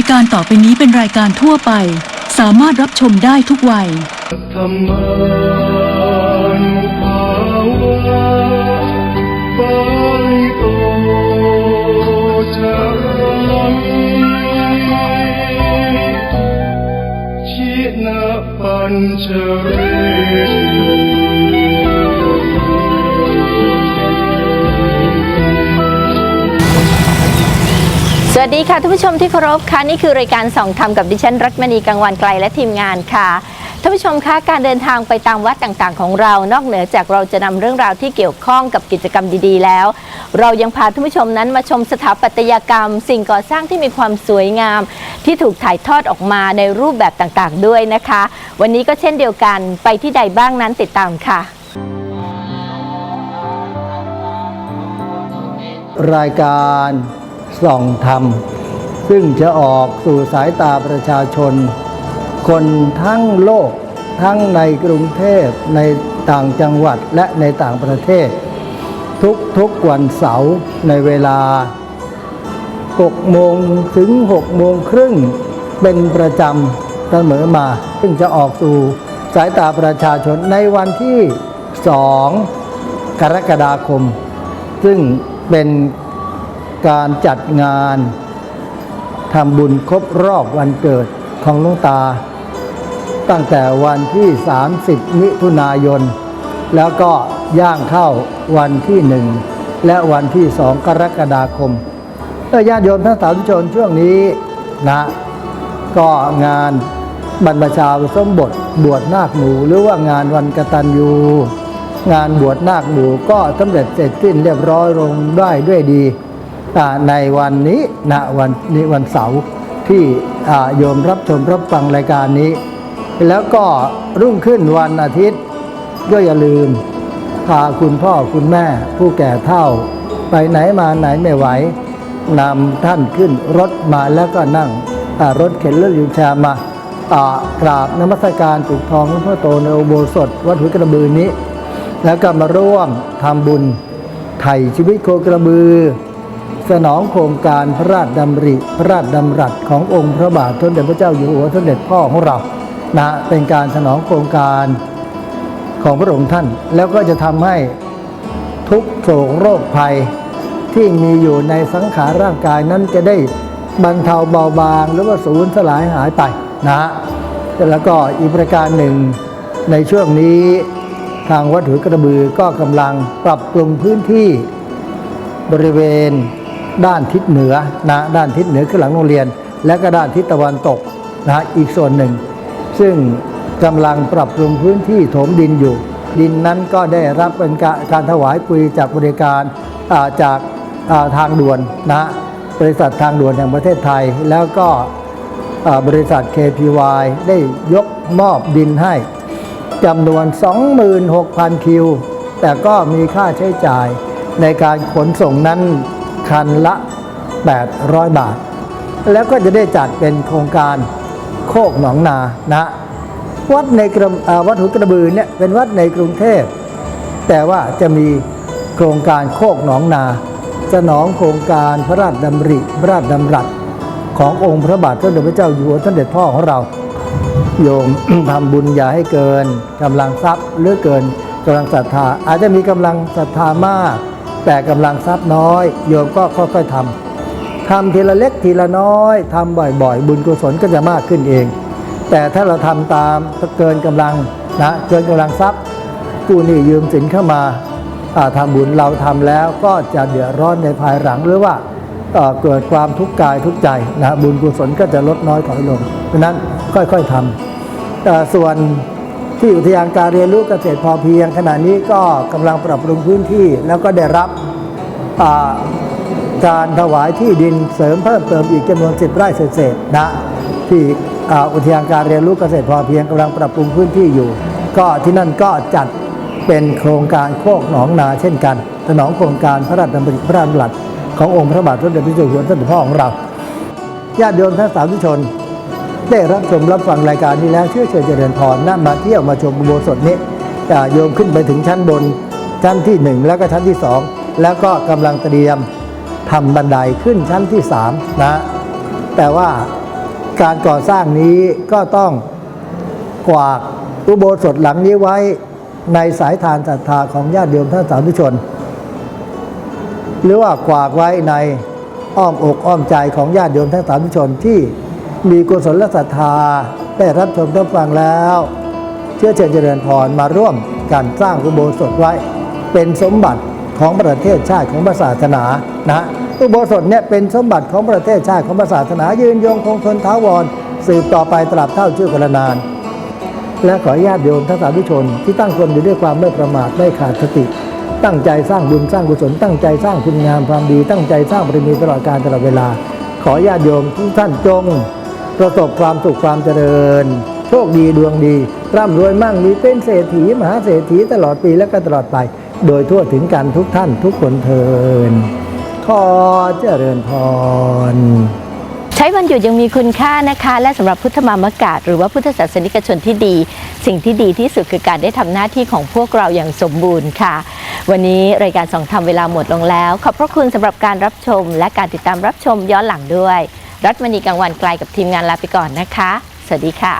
ายการต่อไปนี้เป็นรายการทั่วไป สามารถรับชมได้ทุกวัย ธรรมานุภาวะปาลิโตจรังชินะปัญจเวท วัสดีค่ะท่านผู้ชมที่เคารพค่ะนี่คือรายการส่องธรรมกับดิฉันรัตมณีกังวันไกลและทีมงานค่ะท่านผู้ชมคะการเดินทางไปตามวัดต่างๆ ของเรา นอกเหนือจากเราจะนำเรื่องราวที่เกี่ยวข้องกับกิจกรรมดีๆ แล้ว เรายังพาท่านผู้ชมนั้นมาชมสถาปัตยกรรม สิ่งก่อสร้างที่มีความสวยงาม ที่ถูกถ่ายทอดออกมาในรูปแบบต่างๆ ด้วยนะคะ วันนี้ก็เช่นเดียวกันไปที่ใดบ้างนั้นติดตามค่ะ รายการ ส่องธรรม ซึ่งจะออกสู่สายตาประชาชน คนทั้งโลก ทั้งในกรุงเทพในต่างจังหวัดและในต่างประเทศ ทุกทุกวันเสาร์ในเวลา 6 โมงถึง 6 โมงครึ่ง เป็นประจำเสมอมา ซึ่งจะออกสู่สายตาประชาชนในวันที่ 2 กรกฎาคม ซึ่งเป็น การจัดงานทำบุญครบรอบวันเกิดของลุงตา ตั้งแต่วันที่ 30 มิถุนายน แล้วก็ย่างเข้าวันที่หนึ่งและวันที่สองกรกฎาคมเออญาติโยมทั้งสาธุชนช่วงนี้นะ ก็งานบรรพชาสมบทบวชนาคหมูหรือว่างานวันกตัญญูงานบวชนาคหมูก็สำเร็จเสร็จสิ้นเรียบร้อยลงได้ด้วยดี ในวันนี้นะวันนี้วันเสาร์ที่อ่าโยมรับชมรับฟังรายการนี้ แล้วก็รุ่งขึ้นวันอาทิตย์ก็อย่าลืม พาคุณพ่อคุณแม่ผู้แก่เท่า ไปไหนมาไหนไม่ไหวนำท่านขึ้นรถมาแล้วก็นั่งรถเข็นรถยูชร์มาอ่ากราบนมัสการปลุกทองหลวงพ่อโตในอุโบสถวัดหุยกระบือนี้ แล้วก็มาร่วมทำบุญไถ่ชีวิตโคกระบือ สนองโครงการพระราชดำริพระราชดำรัสขององค์พระบาทสมเด็จพระเจ้าอยู่หัวสมเด็จพ่อของเรานะเป็นการสนองโครงการของพระองค์ท่าน แล้วก็จะทำให้ทุกโศกโรคภัยที่มีอยู่ในสังขารร่างกายนั้นจะได้บรรเทาเบาบางหรือว่าสูญสลายหายไปนะฮะแล้วก็อีกประการหนึ่งในช่วงนี้ทางวัดหุกระบือก็กำลังปรับปรุงพื้นที่บริเวณ ด้านทิศเหนือนะด้านทิศเหนือคือหลังโรงเรียน และก็ด้านทิศตะวันตกนะอีกส่วนหนึ่ง ซึ่งกำลังปรับปรุงพื้นที่ถมดินอยู่ ดินนั้นก็ได้รับเป็นการถวายปุ๋ยจากบริการาจากาทางด่วนนะบริษัททางด่วนแห่งประเทศไทย แล้วก็บริษัท KPY ได้ยกมอบดินให้จำนวน 26,000 คิว แต่ก็มีค่าใช้จ่ายในการขนส่งนั้น คันละ 800 บาท แล้วก็จะได้จัดเป็นโครงการโคกหนองนานะวัดในกระวัดหุกระบือเนี่ยเป็นวัดในกรุงเทพ แต่ว่าจะมีโครงการโคกหนองนาสนองโครงการพระราชดำริพระราชดำรัสขององค์พระบาทสมเด็จพระเจ้าอยู่หัวสมเด็จพ่อของเรา โยมทำบุญอย่าให้เกินกำลังทรัพย์หรือเกินกำลังศรัทธาอาจจะมีกำลังศรัทธามาก แต่กำลังทรัพย์น้อย โยมก็ค่อยๆทำทำทีละเล็กทีละน้อยทำบ่อยๆ บุญกุศลก็จะมากขึ้นเอง แต่ถ้าเราทำตามเกินกำลังนะเกินกำลังทรัพย์กู้หนี้ยืมสินเข้ามาอ่าทำบุญเราทำแล้วก็จะเดือดร้อนในภายหลังหรือว่าเกิดความทุกข์กายทุกข์ใจนะบุญกุศลก็จะลดน้อยถอยลงเพราะฉะนั้นค่อยๆทำส่วน ที่อุทยานการเรียนรู้เกษตรพอเพียง ขณะนี้ก็กำลังปรับปรุงพื้นที่ แล้วก็ได้รับการถวายที่ดินเสริมเพิ่มเติมอีกจำนวน 10 ไร่เศษๆนะที่อุทยานการเรียนรู้เกษตรพอเพียงกำลังปรับปรุงพื้นที่อยู่ ก็ที่นั่นก็จัดเป็นโครงการโคกหนองนาเช่นกันสนองโครงการพระราชดำริพระราชดำรัสขององค์พระบาทสมเด็จพระเจ้าอยู่หัวสมเด็จพ่อของเราญาติโยมท่านสาธุชน ได้รับชมรับฟังรายการนี้แล้วเชื่อเชิญเจริญพรนะมาเที่ยวมาชมอุโบสถนี้อ่าโยมขึ้นไปถึงชั้นบนชั้นที่หนึ่งแล้วก็ชั้นที่สองแล้วก็กำลังเตรียมทำบันไดขึ้นชั้นที่สามนะแต่ว่าการก่อสร้างนี้ก็ต้องกวากอุโบสถหลังนี้ไว้ในสายทานศรัทธาของญาติโยมท่านสาธุชน หรือว่ากวากไว้ในอ้อมอกอ้อมใจของญาติโยมท่านสาธุชนที่ มีกุศลและศรัทธาได้รับชมรับฟังแล้ว เชื่อเชิญเจริญพรมาร่วมการสร้างอุโบสถไว้ เป็นสมบัติของประเทศชาติของศาสนานะอุโบสถเนี่ยเป็นสมบัติของประเทศชาติของศาสนา ยืนยงคงทนท้าวร สืบต่อไปตราบเท่าชื่อกระนาน และขอญาติโยมท่านสาธุชน ที่ตั้งตนอยู่ด้วยความไม่ประมาทไม่ขาดสติ ตั้งใจสร้างบุญสร้างกุศลตั้งใจสร้างคุณงามความดี ตั้งใจสร้างบารมีตลอดการตลอดเวลา ขอญาติโยมทุกท่านจง ประสบความสุขความเจริญ โชคดีดวงดี ร่ำรวยมั่งมีเป็นเศรษฐีมหาเศรษฐีตลอดปีและก็ตลอดไป โดยทั่วถึงกันทุกท่านทุกคนเทินขอเจริญพรใช้วันหยุดยังมีคุณค่านะคะ และสำหรับพุทธมามกาศหรือว่าพุทธศาสนิกชนที่ดี สิ่งที่ดีที่สุดคือการได้ทำหน้าที่ของพวกเราอย่างสมบูรณ์ค่ะ วันนี้รายการสองธรรมเวลาหมดลงแล้ว ขอบพระคุณสำหรับการรับชม และการติดตามรับชมย้อนหลังด้วย รัฐมณีกลางวันไกลกับทีมงานลาไปก่อนนะคะ สวัสดีค่ะ